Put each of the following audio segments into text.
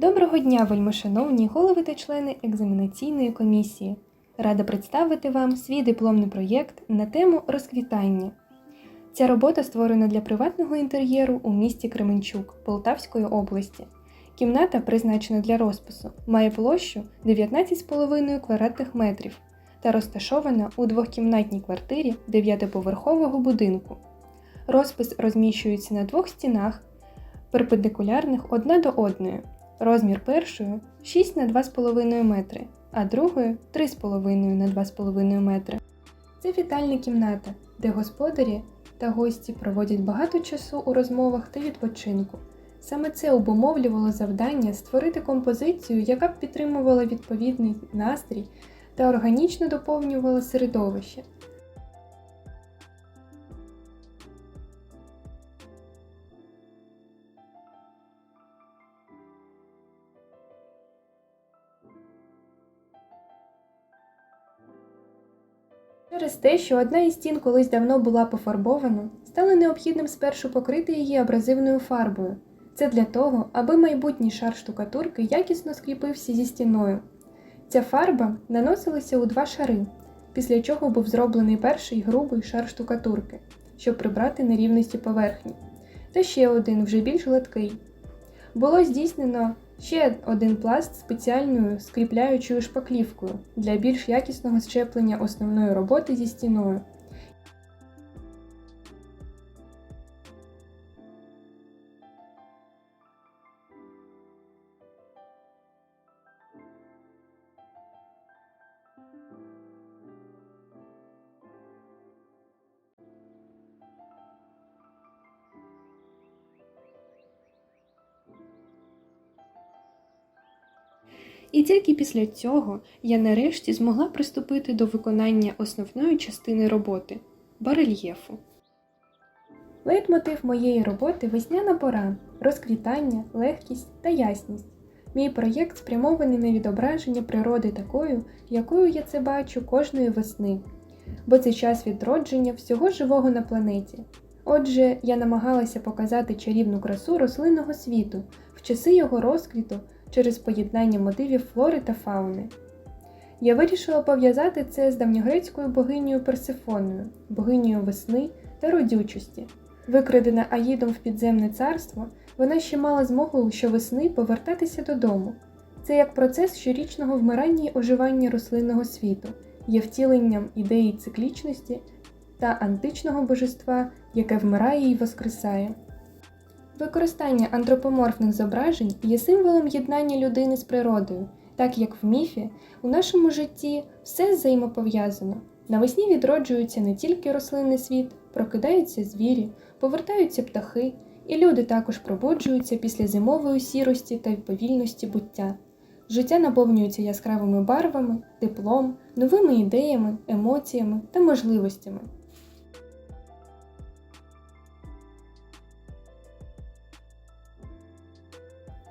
Доброго дня, вельмишановні голови та члени екзаменаційної комісії. Рада представити вам свій дипломний проєкт на тему розквітання. Ця робота створена для приватного інтер'єру у місті Кременчук Полтавської області. Кімната, призначена для розпису, має площу 19,5 квадратних метрів та розташована у двохкімнатній квартирі 9-поверхового будинку. Розпис розміщується на двох стінах, перпендикулярних одна до одної. Розмір першої 6 на 2,5 метри, а другої 3,5 на 2,5 метри. Це вітальна кімната, де господарі та гості проводять багато часу у розмовах та відпочинку. Саме це обумовлювало завдання створити композицію, яка б підтримувала відповідний настрій та органічно доповнювала середовище. Через те, що одна із стін колись давно була пофарбована, стало необхідним спершу покрити її абразивною фарбою. Це для того, аби майбутній шар штукатурки якісно скріпився зі стіною. Ця фарба наносилася у два шари, після чого був зроблений перший грубий шар штукатурки, щоб прибрати нерівності поверхні, та ще один вже більш гладкий. Було здійснено ще один пласт спеціальною скріпляючою шпаклівкою для більш якісного щеплення основної роботи зі стіною. І тільки після цього я нарешті змогла приступити до виконання основної частини роботи барельєфу. Лейтмотив моєї роботи весняна пора, розквітання, легкість та ясність. Мій проєкт спрямований на відображення природи такою, якою я це бачу кожної весни, бо це час відродження всього живого на планеті. Отже, я намагалася показати чарівну красу рослинного світу в часи його розквіту через поєднання мотивів флори та фауни. Я вирішила пов'язати це з давньогрецькою богинею Персифоною, богинею весни та родючості. Викрадена Аїдом в підземне царство, вона ще мала змогу щовесни повертатися додому. Це як процес щорічного вмирання й оживання рослинного світу, є втіленням ідеї циклічності та античного божества, яке вмирає і воскресає. Використання антропоморфних зображень є символом єднання людини з природою, так як в міфі у нашому житті все взаємопов'язано. Навесні відроджується не тільки рослинний світ, прокидаються звірі, повертаються птахи, і люди також пробуджуються після зимової сірості та повільності буття. Життя наповнюється яскравими барвами, теплом, новими ідеями, емоціями та можливостями.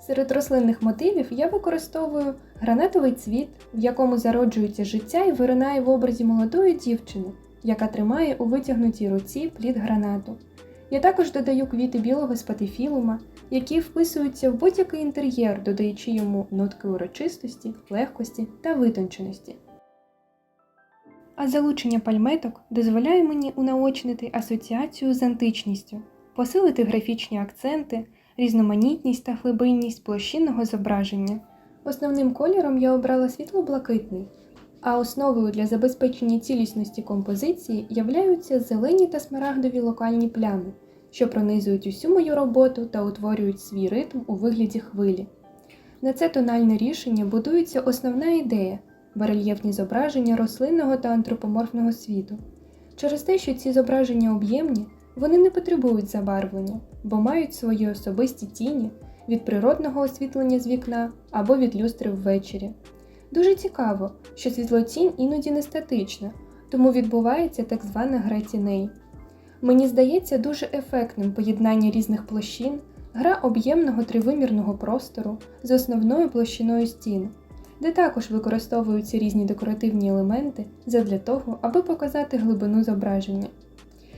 Серед рослинних мотивів я використовую гранатовий цвіт, в якому зароджується життя і виринає в образі молодої дівчини, яка тримає у витягнутій руці плід гранату. Я також додаю квіти білого спатифілума, які вписуються в будь-який інтер'єр, додаючи йому нотки урочистості, легкості та витонченості. А залучення пальметок дозволяє мені унаочнити асоціацію з античністю, посилити графічні акценти різноманітність та глибинність площинного зображення. Основним кольором я обрала світло-блакитний, а основою для забезпечення цілісності композиції являються зелені та смарагдові локальні плями, що пронизують усю мою роботу та утворюють свій ритм у вигляді хвилі. На це тональне рішення будується основна ідея барельєфні зображення рослинного та антропоморфного світу. Через те, що ці зображення об'ємні, вони не потребують забарвлення, бо мають свої особисті тіні від природного освітлення з вікна або від люстри ввечері. Дуже цікаво, що світлотінь іноді не статична, тому відбувається так звана гра тіней. Мені здається дуже ефектним поєднання різних площин, гра об'ємного тривимірного простору з основною площиною стін, де також використовуються різні декоративні елементи задля того, аби показати глибину зображення.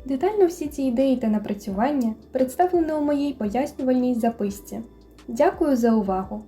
Детально всі ці ідеї та напрацювання представлено у моїй пояснювальній записці. Дякую за увагу!